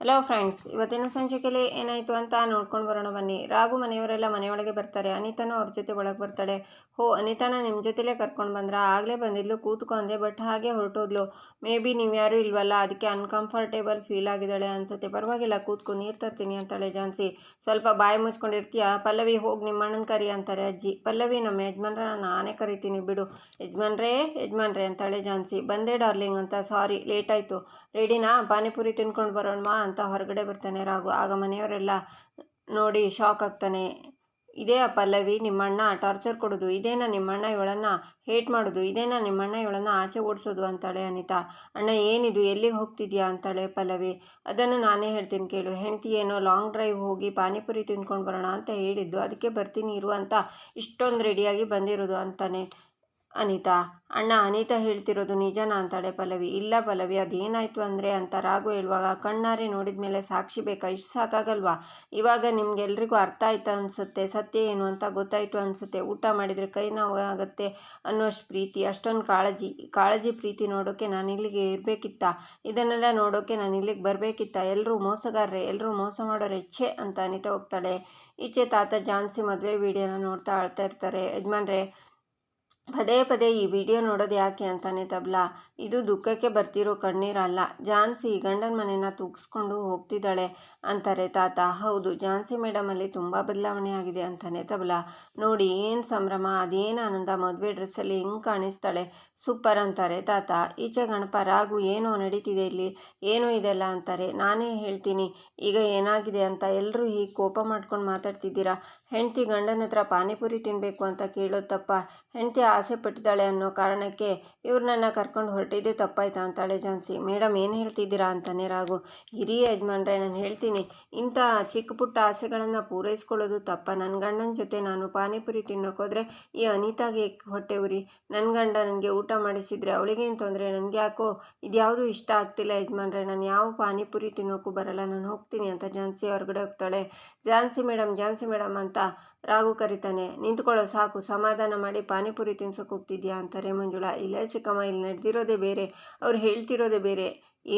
Hello friends ಇವತ್ತಿನ ಸಂಚಿಕೆಯಲ್ಲಿ ಏನಾಯಿತು ಅಂತ ನೋಡ್ಕೊಂಡು ಬರೋಣ ಬನ್ನಿ. ರಾಘು ಮನೆಯವರೆಲ್ಲ ಮನೆಯೊಳಗೆ ಬರ್ತಾರೆ. ಅನಿತಾನು ಅವ್ರ ಜೊತೆ ಒಳಗೆ ಬರ್ತಾಳೆ. ಹೋ, ಅನಿತಾನ ನಿಮ್ಮ ಜೊತೆಲೇ ಕರ್ಕೊಂಡು ಬಂದ್ರ? ಆಗಲೇ ಬಂದಿದ್ಲು, ಕೂತ್ಕೊಂಡೆ ಬಟ್ ಹಾಗೆ ಹೊರಟೋದ್ಲು. ಮೇ ಬಿ ನೀವು ಯಾರೂ ಇಲ್ವಲ್ಲ ಅದಕ್ಕೆ ಅನ್ಕಂಫರ್ಟೇಬಲ್ ಫೀಲ್ ಆಗಿದ್ದಾಳೆ ಅನ್ಸುತ್ತೆ. ಪರವಾಗಿಲ್ಲ, ಕೂತ್ಕೊ, ನೀರು ತರ್ತೀನಿ ಅಂತಾಳೆ ಜಾನ್ಸಿ. ಸ್ವಲ್ಪ ಬಾಯಿ ಮುಚ್ಕೊಂಡಿರ್ತೀಯ? ಪಲ್ಲವಿ, ಹೋಗಿ ನಿಮ್ಮ ಅಣ್ಣನ ಕರಿ ಅಂತಾರೆ ಅಜ್ಜಿ. ಪಲ್ಲವಿ ನಮ್ಮ ಯಜಮಾನ್ರ ನಾನೇ ಕರಿತೀನಿ, ಬಿಡು. ಯಜಮಾನ್ರೇ ಯಜಮಾನ್ರೇ ಅಂತಾಳೆ ಜಾನ್ಸಿ. ಬಂದೆ, ಡಾರ್ಲಿಂಗ್ ಅಂತ. ಸಾರಿ, ಲೇಟ್ ಆಯಿತು. ರೆಡಿನಾ? ಪಾನಿಪುರಿ ತಿನ್ಕೊಂಡು ಬರೋಣವಾ? ಅಂತ ಹೊರಗಡೆ ಬರ್ತಾನೆ ರಾಘು. ಆಗ ಮನೆಯವರೆಲ್ಲ ನೋಡಿ ಶಾಕ್ ಆಗ್ತಾನೆ. ಇದೇ ಆ ಪಲ್ಲವಿ, ನಿಮ್ಮಣ್ಣ ಟಾರ್ಚರ್ ಕೊಡೋದು. ಇದೇನಾ ನಿಮ್ಮಣ್ಣ ಇವಳನ್ನು ಹೇಟ್ ಮಾಡೋದು? ಇದೇನಾ ನಿಮ್ಮಣ್ಣ ಇವಳನ್ನು ಆಚೆ ಓಡಿಸೋದು? ಅಂತಾಳೆ ಅನಿತಾ. ಅಣ್ಣ, ಏನಿದು? ಎಲ್ಲಿಗೆ ಹೋಗ್ತಿದ್ಯಾ? ಅಂತಾಳೆ ಪಲ್ಲವಿ. ಅದನ್ನು ನಾನೇ ಹೇಳ್ತೀನಿ ಕೇಳು. ಹೆಂಡತಿ ಏನೋ ಲಾಂಗ್ ಡ್ರೈವ್ ಹೋಗಿ ಪಾನಿಪುರಿ ತಿನ್ಕೊಂಡು ಬರೋಣ ಅಂತ ಹೇಳಿದ್ದು. ಅದಕ್ಕೆ ಬರ್ತೀನಿ, ಇರು ಅಂತ ಇಷ್ಟೊಂದು ರೆಡಿಯಾಗಿ ಬಂದಿರೋದು ಅಂತಾನೆ. ಅನಿತಾ, ಅಣ್ಣ, ಅನಿತಾ ಹೇಳ್ತಿರೋದು ನಿಜನಾ? ಅಂತಾಳೆ ಪಲ್ಲವಿ. ಇಲ್ಲ ಪಲ್ಲವಿ, ಅದೇನಾಯಿತು ಅಂದರೆ ಅಂತ ರಾಘು ಹೇಳುವಾಗ ಕಣ್ಣಾರೆ ನೋಡಿದ ಮೇಲೆ ಸಾಕ್ಷಿ ಬೇಕಾ? ಇಷ್ಟು ಸಾಕಾಗಲ್ವಾ? ಇವಾಗ ನಿಮ್ಗೆಲ್ರಿಗೂ ಅರ್ಥ ಆಯ್ತು ಅನಿಸುತ್ತೆ? ಸತ್ಯ ಏನು ಅಂತ ಗೊತ್ತಾಯಿತು ಅನಿಸುತ್ತೆ? ಊಟ ಮಾಡಿದರೆ ಕೈ ನೋವು ಅನ್ನೋಷ್ಟು ಪ್ರೀತಿ? ಅಷ್ಟೊಂದು ಕಾಳಜಿ ಕಾಳಜಿ ಪ್ರೀತಿ ನೋಡೋಕ್ಕೆ ನಾನು ಇಲ್ಲಿಗೆ ಇರಬೇಕಿತ್ತ? ಇದನ್ನೆಲ್ಲ ನೋಡೋಕ್ಕೆ ನಾನು ಇಲ್ಲಿಗೆ ಬರಬೇಕಿತ್ತ? ಎಲ್ಲರೂ ಮೋಸಗಾರರೇ ಎಲ್ಲರೂ ಮೋಸ ಮಾಡೋರೆ ಹೆಚ್ಚೆ ಅಂತ ಅನಿತಾ ಹೋಗ್ತಾಳೆ. ಈಚೆ ತಾತ ಜಾನ್ಸಿ ಮದುವೆ ವಿಡಿಯೋನ ನೋಡ್ತಾ ಅಳ್ತಾ ಇರ್ತಾರೆ. ಯಜಮಾನ್ರೆ ಪದೇ ಪದೇ ಈ ವಿಡಿಯೋ ನೋಡೋದು ಯಾಕೆ ಅಂತಾನೆ ತಬ್ಲಾ. ಇದು ದುಃಖಕ್ಕೆ ಬರ್ತಿರೋ ಕಣ್ಣೀರಲ್ಲ. ಜಾನ್ಸಿ ಗಂಡನ ಮನೆನ ತೂಗಿಸ್ಕೊಂಡು ಹೋಗ್ತಿದ್ದಾಳೆ ಅಂತಾರೆ ತಾತ. ಹೌದು, ಜಾನ್ಸಿ ಮೇಡಮಲ್ಲಿ ತುಂಬ ಬದಲಾವಣೆ ಆಗಿದೆ ಅಂತಾನೆ ತಬಲ. ನೋಡಿ, ಏನು ಸಂಭ್ರಮ, ಅದೇನು ಆನಂದ, ಮದುವೆ ಡ್ರೆಸ್ಸಲ್ಲಿ ಹೆಂಗೆ ಕಾಣಿಸ್ತಾಳೆ? ಸೂಪರ್ ಅಂತಾರೆ ತಾತ. ಈಚೆ ಗಣಪ ರಾಗು ಏನೋ ನಡೀತಿದೆ ಇಲ್ಲಿ. ಏನೋ ಇದೆಲ್ಲ ಅಂತಾರೆ. ನಾನೇ ಹೇಳ್ತೀನಿ. ಈಗ ಏನಾಗಿದೆ ಅಂತ ಎಲ್ಲರೂ ಹೀಗೆ ಕೋಪ ಮಾಡ್ಕೊಂಡು ಮಾತಾಡ್ತಿದ್ದೀರಾ? ಹೆಂಡತಿ ಗಂಡನ ಹತ್ರ ಪಾನಿಪುರಿ ತಿನ್ನಬೇಕು ಅಂತ ಕೇಳೋದು ತಪ್ಪ. ಹೆಂಡತಿ ಆಸೆ ಪಟ್ಟಿದ್ದಾಳೆ ಅನ್ನೋ ಕಾರಣಕ್ಕೆ ಇವ್ರನ್ನ ಕರ್ಕೊಂಡು ಹೊರಟಿದ್ದೆ ತಪ್ಪಾಯ್ತಾ ಅಂತಾಳೆ ಜಾನ್ಸಿ ಮೇಡಮ್ ಏನು ಹೇಳ್ತಿದ್ದೀರಾ ಅಂತಾನೆ ರಾಘು. ಹಿರಿಯ ಯಜಮಾನ್ರೆ, ನಾನು ಹೇಳ್ತೀನಿ. ಇಂಥ ಚಿಕ್ಕ ಪುಟ್ಟ ಆಸೆಗಳನ್ನು ಪೂರೈಸ್ಕೊಳ್ಳೋದು ತಪ್ಪ. ನನ್ನ ಗಂಡನ ಜೊತೆ ನಾನು ಪಾನಿಪುರಿ ತಿನ್ನೋಕೋದ್ರೆ ಈ ಅನಿತಾಗೆ ಹೊಟ್ಟೆ ಉರಿ. ನನ್ನ ಗಂಡ ನನಗೆ ಊಟ ಮಾಡಿಸಿದ್ರೆ ಅವಳಿಗೇನು ತೊಂದರೆ? ನನಗೆ ಯಾಕೋ ಇದ್ಯಾವುದು ಇಷ್ಟ ಆಗ್ತಿಲ್ಲ ಯಜಮಾನ್ರೆ. ನಾನು ಯಾವ ಪಾನಿಪುರಿ ತಿನ್ನೋಕ್ಕೂ ಬರಲ್ಲ. ನಾನು ಹೋಗ್ತೀನಿ ಅಂತ ಜಾನ್ಸಿ ಹೊರಗಡೆ ಹೋಗ್ತಾಳೆ. ಜಾನ್ಸಿ ಮೇಡಮ್ ಜಾನ್ಸಿ ಮೇಡಮ್ ಅಂತ ರಾಘು ಕರಿತಾನೆ. ನಿಂತ್ಕೊಳ್ಳೋ ಸಾಕು. ಸಮಾಧಾನ ಮಾಡಿ ಪಾನಿಪುರಿ ತಿನ್ಸೋಕೆ ಹೋಗ್ತಿದ್ಯಾ ಅಂತಾರೆ ಮಂಜುಳಾ. ಇಲ್ಲೇ ಚಿಕ್ಕಮ್ಮ, ಇಲ್ಲಿ ನಡೆದಿರೋದೇ ಬೇರೆ, ಅವ್ರು ಹೇಳ್ತಿರೋದೇ ಬೇರೆ.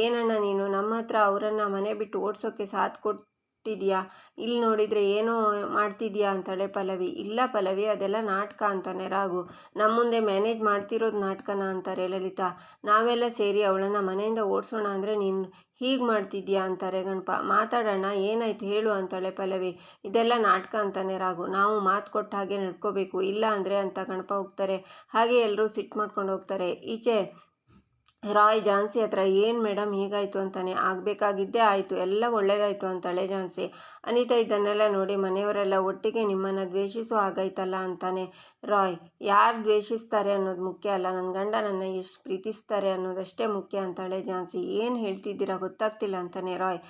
ಏನಣ್ಣ ನೀನು? ನಮ್ಮ ಹತ್ರ ಅವರನ್ನು ಮನೆ ಬಿಟ್ಟು ಓಡಿಸೋಕ್ಕೆ ಸಾಥ್ ಕೊಟ್ಟಿದ್ಯಾ? ಇಲ್ಲಿ ನೋಡಿದರೆ ಏನೋ ಮಾಡ್ತಿದ್ಯಾ ಅಂತಾಳೆ ಪಲ್ಲವಿ. ಇಲ್ಲ ಪಲ್ಲವಿ, ಅದೆಲ್ಲ ನಾಟಕ ಅಂತಾನೆ ರಾಗು ನಮ್ಮ ಮುಂದೆ ಮ್ಯಾನೇಜ್ ಮಾಡ್ತಿರೋದು ನಾಟಕನ ಅಂತಾರೆ ಲಲಿತಾ. ನಾವೆಲ್ಲ ಸೇರಿ ಅವಳನ್ನು ಮನೆಯಿಂದ ಓಡಿಸೋಣ ಅಂದರೆ ನೀನು ಹೀಗೆ ಮಾಡ್ತಿದ್ಯಾ ಅಂತಾರೆ ಗಣಪ. ಮಾತಾಡೋಣ ಏನಾಯ್ತು ಹೇಳು ಅಂತಾಳೆ ಪಲ್ಲವಿ. ಇದೆಲ್ಲ ನಾಟಕ ಅಂತಾನೆ ರಾಗು ನಾವು ಮಾತು ಕೊಟ್ಟ ಹಾಗೆ ನಡ್ಕೋಬೇಕು. ಇಲ್ಲ ಅಂದರೆ ಅಂತ ಗಣಪ ಹೋಗ್ತಾರೆ. ಹಾಗೆ ಎಲ್ಲರೂ ಸಿಟ್ಟು ಮಾಡ್ಕೊಂಡು ಹೋಗ್ತಾರೆ. ಈಚೆ ರಾಯ್ ಜಾನ್ಸಿ ಹತ್ರ, ಏನು ಮೇಡಮ್ ಹೀಗಾಯಿತು ಅಂತಾನೆ, ಆಗಬೇಕಾಗಿದ್ದೇ ಆಯಿತು, ಎಲ್ಲ ಒಳ್ಳೇದಾಯಿತು ಅಂತಾಳೆ ಜಾನ್ಸಿ. ಅನಿತಾ ಇದನ್ನೆಲ್ಲ ನೋಡಿ ಮನೆಯವರೆಲ್ಲ ಒಟ್ಟಿಗೆ ನಿಮ್ಮನ್ನು ದ್ವೇಷಿಸೋ ಆಗೈತಲ್ಲ ಅಂತಾನೆ ರಾಯ್. ಯಾರು ದ್ವೇಷಿಸ್ತಾರೆ ಅನ್ನೋದು ಮುಖ್ಯ ಅಲ್ಲ ನನ್ನ ಗಂಡ ನನ್ನ ಎಷ್ಟು ಪ್ರೀತಿಸ್ತಾರೆ ಅನ್ನೋದಷ್ಟೇ ಮುಖ್ಯ ಅಂತಾಳೆ ಜಾನ್ಸಿ. ಏನು ಹೇಳ್ತಿದ್ದೀರಾ ಗೊತ್ತಾಗ್ತಿಲ್ಲ ಅಂತಾನೆ ರಾಯ್.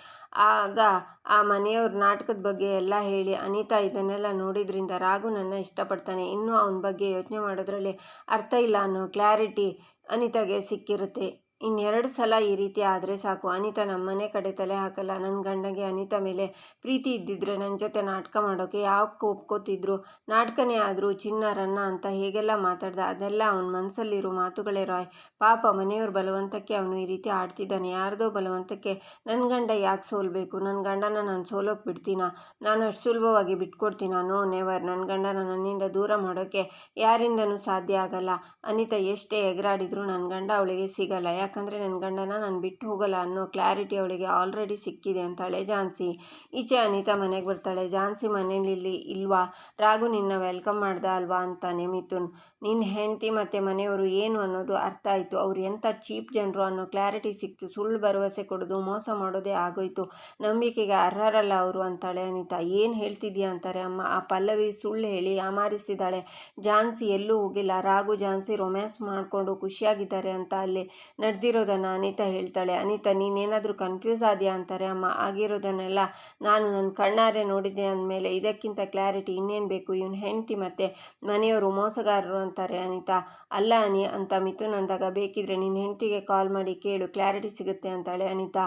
ಆಗ ಆ ಮನೆಯವ್ರ ನಾಟಕದ ಬಗ್ಗೆ ಎಲ್ಲ ಹೇಳಿ ಅನಿತಾ ಇದನ್ನೆಲ್ಲ ನೋಡಿದ್ರಿಂದ ರಾಘು ನನ್ನ ಇಷ್ಟಪಡ್ತಾನೆ. ಇನ್ನೂ ಅವನ ಬಗ್ಗೆ ಯೋಚನೆ ಮಾಡೋದ್ರಲ್ಲಿ ಅರ್ಥ ಇಲ್ಲ ಅನ್ನೋ ಕ್ಲಾರಿಟಿ ಅನಿತಾಗೆ ಸಿಕ್ಕಿರುತ್ತೆ. ಇನ್ನೆರಡು ಸಲ ಈ ರೀತಿ ಆದರೆ ಸಾಕು. ಅನಿತಾ ನಮ್ಮನೆ ಕಡೆ ತಲೆ ಹಾಕಲ್ಲ. ನನ್ನ ಗಂಡಗೆ ಅನಿತಾ ಮೇಲೆ ಪ್ರೀತಿ ಇದ್ದಿದ್ರೆ ನನ್ನ ಜೊತೆ ನಾಟಕ ಮಾಡೋಕ್ಕೆ ಯಾಕೆ ಒಪ್ಕೋತಿದ್ರು ನಾಟಕನೇ ಆದರೂ ಚಿನ್ನ, ರನ್ನ ಅಂತ ಹೇಗೆಲ್ಲ ಮಾತಾಡ್ದ? ಅದೆಲ್ಲ ಅವನ ಮನಸ್ಸಲ್ಲಿರೋ ಮಾತುಗಳೇ ರಾಯ್. ಪಾಪ ಮನೆಯವ್ರ ಬಲವಂತಕ್ಕೆ ಅವನು ಈ ರೀತಿ ಆಡ್ತಿದ್ದಾನೆ. ಯಾರ್ದೋ ಬಲವಂತಕ್ಕೆ ನನ್ನ ಗಂಡ ಯಾಕೆ ಸೋಲ್ಬೇಕು? ನನ್ನ ಗಂಡನ ನಾನು ಸೋಲೋಕೆ ಬಿಡ್ತೀನ? ನಾನು ಅಷ್ಟು ಸುಲಭವಾಗಿ ಬಿಟ್ಕೊಡ್ತೀನ? No, never. ನನ್ನ ಗಂಡನ ನನ್ನಿಂದ ದೂರ ಮಾಡೋಕ್ಕೆ ಯಾರಿಂದನೂ ಸಾಧ್ಯ ಆಗಲ್ಲ. ಅನಿತಾ ಎಷ್ಟೇ ಎಗರಾಡಿದ್ರು ನನ್ನ ಗಂಡ ಅವಳಿಗೆ ಸಿಗಲ್ಲ. ಯಾಕಂದರೆ ನನ್ನ ಗಂಡನ ನಾನು ಬಿಟ್ಟು ಹೋಗಲ್ಲ ಅನ್ನೋ ಕ್ಲಾರಿಟಿ ಅವಳಿಗೆ ಆಲ್ರೆಡಿ ಸಿಕ್ಕಿದೆ ಅಂತಾಳೆ ಜಾನ್ಸಿ. ಈಚೆ ಅನಿತಾ ಮನೆಗೆ ಬರ್ತಾಳೆ. ಜಾನ್ಸಿ ಮನೇಲಿ ಇಲ್ವಾ? ರಾಘು ನಿನ್ನ ವೆಲ್ಕಮ್ ಮಾಡ್ದ ಅಲ್ವಾ ಅಂತಾನೆ ಮಿಥುನ್. ನಿನ್ನ ಹೆಂಡತಿ ಮತ್ತು ಮನೆಯವರು ಏನು ಅನ್ನೋದು ಅರ್ಥ ಆಯಿತು. ಅವ್ರು ಎಂಥ ಚೀಪ್ ಜನರು ಅನ್ನೋ ಕ್ಲಾರಿಟಿ ಸಿಕ್ತು. ಸುಳ್ಳು ಭರವಸೆ ಕೊಡೋದು, ಮೋಸ ಮಾಡೋದೇ ಆಗೋಯ್ತು. ನಂಬಿಕೆಗೆ ಅರ್ಹರಲ್ಲ ಅವರು ಅಂತಾಳೆ ಅನಿತಾ. ಏನು ಹೇಳ್ತಿದ್ಯಾ ಅಂತಾರೆ, ಅಮ್ಮ, ಆ ಪಲ್ಲವಿ ಸುಳ್ಳು ಹೇಳಿ ಅಮಾರಿಸಿದ್ದಾಳೆ ಜಾನ್ಸಿ ಎಲ್ಲೂ ಹೋಗಿಲ್ಲ. ರಾಘು ಜಾನ್ಸಿ ರೊಮ್ಯಾನ್ಸ್ ಮಾಡಿಕೊಂಡು ಖುಷಿಯಾಗಿದ್ದಾರೆ ಅಂತ ಅಲ್ಲಿ ನಡೆದಿರೋದನ್ನು ಅನಿತಾ ಹೇಳ್ತಾಳೆ. ಅನಿತಾ, ನೀನೇನಾದರೂ ಕನ್ಫ್ಯೂಸ್ ಆದ್ಯಾ? ಅಂತಾರೆ. ಅಮ್ಮ, ಆಗಿರೋದನ್ನೆಲ್ಲ ನಾನು ನನ್ನ ಕಣ್ಣಾರೆ ನೋಡಿದ್ದೆ ಅಂದಮೇಲೆ ಇದಕ್ಕಿಂತ ಕ್ಲಾರಿಟಿ ಇನ್ನೇನು ಬೇಕು? ಇವನು ಹೆಂಡತಿ ಮತ್ತು ಮನೆಯವರು ಮೋಸಗಾರರು ಅಂತಾರೆ ಅನಿತಾ. ಅಲ್ಲ ಅನಿ, ಅಂತ ಮಿಥುನ್ ಅಂದಾಗ ಬೇಕಿದ್ರೆ ನಿನ್ನ ಹೆಂಡತಿಗೆ ಕಾಲ್ ಮಾಡಿ ಕೇಳು ಕ್ಲಾರಿಟಿ ಸಿಗುತ್ತೆ ಅಂತಾಳೆ ಅನಿತಾ.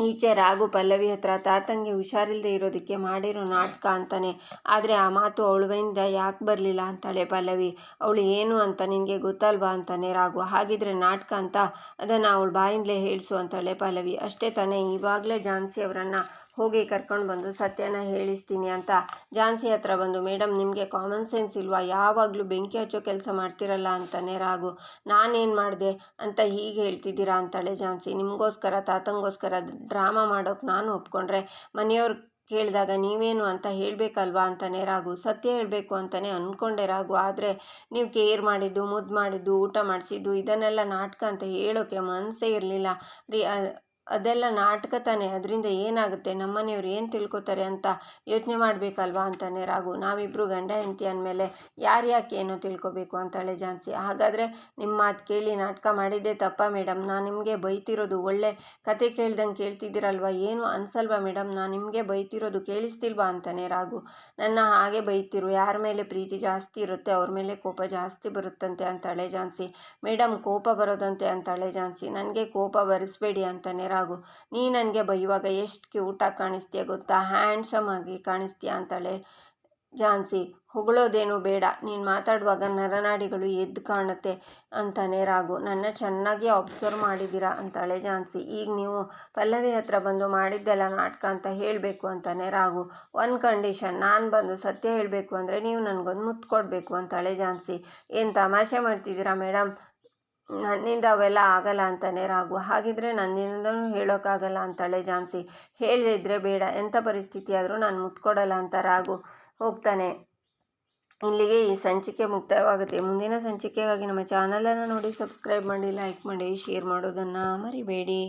ಈಚೆ ರಾಘು ಪಲ್ಲವಿ ಹತ್ರ ತಾತಂಗೆ ಹುಷಾರಿಲ್ಲದೆ ಇರೋದಕ್ಕೆ ಮಾಡಿರೋ ನಾಟಕ ಅಂತಾನೆ. ಆದರೆ ಆ ಮಾತು ಅವಳಿಂದ ಯಾಕೆ ಬರಲಿಲ್ಲ ಅಂತಾಳೆ ಪಲ್ಲವಿ. ಅವಳು ಏನು ಅಂತ ನಿನಗೆ ಗೊತ್ತಲ್ವಾ ಅಂತಾನೆ ರಾಘು. ಹಾಗಿದ್ರೆ ನಾಟಕ ಅಂತ ಅದನ್ನು ಅವಳು ಬಾಯಿಂದಲೇ ಹೇಳಿಸು ಅಂತಾಳೆ ಪಲ್ಲವಿ. ಅಷ್ಟೇ ತಾನೇ ಇವಾಗಲೇ ಜಾನ್ಸಿ ಅವರನ್ನು ಹೋಗಿ ಕರ್ಕೊಂಡು ಬಂದು ಸತ್ಯನ ಹೇಳಿಸ್ತೀನಿ ಅಂತ ಝಾನ್ಸಿ ಹತ್ರ ಬಂದು ಮೇಡಮ್ ನಿಮಗೆ ಕಾಮನ್ ಸೆನ್ಸ್ ಇಲ್ವಾ? ಯಾವಾಗಲೂ ಬೆಂಕಿ ಹಚ್ಚೋ ಕೆಲಸ ಮಾಡ್ತಿರಲ್ಲ ಅಂತಾನೆ ರಾಗು. ನಾನೇನು ಮಾಡಿದೆ ಅಂತ ಹೀಗೆ ಹೇಳ್ತಿದ್ದೀರಾ ಅಂತಾಳೆ ಝಾನ್ಸಿ ನಿಮಗೋಸ್ಕರ, ತಾತಂಗೋಸ್ಕರ ಡ್ರಾಮಾ ಮಾಡೋಕೆ ನಾನು ಒಪ್ಕೊಂಡ್ರೆ ಮನೆಯವ್ರು ಕೇಳಿದಾಗ ನೀವೇನು ಅಂತ ಹೇಳಬೇಕಲ್ವಾ ಅಂತಾನೆ ರಾಗು. ಸತ್ಯ ಹೇಳಬೇಕು ಅಂತಲೇ ಅಂದ್ಕೊಂಡೆ ರಾಗು. ಆದರೆ ನೀವು ಕೇರ್ ಮಾಡಿದ್ದು ಮುದ್ದು ಮಾಡಿದ್ದು, ಊಟ ಮಾಡಿಸಿದ್ದು ಇದನ್ನೆಲ್ಲ ನಾಟಕ ಅಂತ ಹೇಳೋಕ್ಕೆ ಮನಸ್ಸೇ ಇರಲಿಲ್ಲ. ರೀ ಅದೆಲ್ಲ ನಾಟಕ ತಾನೆ. ಅದರಿಂದ ಏನಾಗುತ್ತೆ? ನಮ್ಮನೆಯವ್ರು ಏನು ತಿಳ್ಕೊತಾರೆ ಅಂತ ಯೋಚನೆ ಮಾಡಬೇಕಲ್ವಾ ಅಂತಾನೆ ರಾಘು. ನಾವಿಬ್ಬರು ಗಂಡ ಹೆಂಡತಿ ಅಂದಮೇಲೆ ಯಾರು ಯಾಕೆ ಏನೋ ತಿಳ್ಕೊಬೇಕು ಅಂತಾಳೆ ಝಾನ್ಸಿ. ಹಾಗಾದರೆ ನಿಮ್ಮ ಮಾತು ಕೇಳಿ ನಾಟಕ ಮಾಡಿದ್ದೇ ತಪ್ಪ ಮೇಡಮ್ ನಾನು ನಿಮಗೆ ಬೈತಿರೋದು ಒಳ್ಳೆ ಕತೆ ಕೇಳ್ದಂಗೆ ಕೇಳ್ತಿದ್ದೀರಲ್ವ? ಏನು ಅನ್ಸಲ್ವಾ ಮೇಡಮ್ ನಾನು ನಿಮಗೆ ಬೈತಿರೋದು ಕೇಳಿಸ್ತಿಲ್ವಾ ಅಂತಾನೆ ರಾಘು. ನನ್ನ ಹಾಗೆ ಬೈತಿರು. ಯಾರ ಮೇಲೆ ಪ್ರೀತಿ ಜಾಸ್ತಿ ಇರುತ್ತೆ ಅವ್ರ ಮೇಲೆ ಕೋಪ ಜಾಸ್ತಿ ಬರುತ್ತಂತೆ ಅಂತಾಳೆ ಝಾನ್ಸಿ. ಮೇಡಮ್ ಕೋಪ ಬರೋದಂತೆ ಅಂತಾಳೆ ಝಾನ್ಸಿ. ನನಗೆ ಕೋಪ ಬರಿಸ್ಬೇಡಿ ಅಂತಾನೆ ರಾಗು ನೀ ನನಗೆ ಬೈಯುವಾಗ ಎಷ್ಟು ಕ್ಯೂಟಾಗಿ ಕಾಣಿಸ್ತೀಯ ಗೊತ್ತಾ? ಹ್ಯಾಂಡ್ಸಮ್ ಆಗಿ ಕಾಣಿಸ್ತೀಯ ಅಂತಾಳೆ ಝಾನ್ಸಿ. ಹೊಗಳೋದೇನು ಬೇಡ. ನೀನು ಮಾತಾಡುವಾಗ ನರನಾಡಿಗಳು ಎದ್ದು ಕಾಣುತ್ತೆ ಅಂತಾನೆ ರಾಗು. ನನ್ನ ಚೆನ್ನಾಗಿ ಅಬ್ಸರ್ವ್ ಮಾಡಿದ್ದೀರಾ ಅಂತಾಳೆ ಝಾನ್ಸಿ. ಈಗ ನೀವು ಪಲ್ಲವಿ ಹತ್ರ ಬಂದು ಮಾಡಿದ್ದೆಲ್ಲ ನಾಟಕ ಅಂತ ಹೇಳಬೇಕು ಅಂತಾನೆ ರಾಗು. ಒನ್ ಕಂಡೀಷನ್ ನಾನು ಬಂದು ಸತ್ಯ ಹೇಳಬೇಕು ಅಂದರೆ ನೀವು ನನಗೊಂದು ಮುತ್ತು ಕೊಡಬೇಕು ಅಂತಾಳೆ ಝಾನ್ಸಿ. ಏನು ತಮಾಷೆ ಮಾಡ್ತಿದ್ದೀರಾ ಮೇಡಮ್ ನನ್ನಿಂದ ಅವೆಲ್ಲ ಆಗಲ್ಲ ಅಂತಾನೆ ರಾಗು ಹಾಗಿದ್ರೆ ನನ್ನಿಂದನೂ ಹೇಳೋಕ್ಕಾಗಲ್ಲ ಅಂತಾಳೆ ಝಾನ್ಸಿ ಹೇಳಿದ್ರೆ ಬೇಡ. ಎಂಥ ಪರಿಸ್ಥಿತಿ ಆದರೂ ನಾನು ಮುತ್ಕೊಡಲ್ಲ ಅಂತ ರಾಗು ಹೋಗ್ತಾನೆ. ಇಲ್ಲಿಗೆ ಈ ಸಂಚಿಕೆ ಮುಕ್ತಾಯವಾಗುತ್ತೆ. ಮುಂದಿನ ಸಂಚಿಕೆಗಾಗಿ ನಮ್ಮ ಚಾನಲನ್ನು ನೋಡಿ, ಸಬ್ಸ್ಕ್ರೈಬ್ ಮಾಡಿ, ಲೈಕ್ ಮಾಡಿ, ಶೇರ್ ಮಾಡೋದನ್ನು ಮರಿಬೇಡಿ.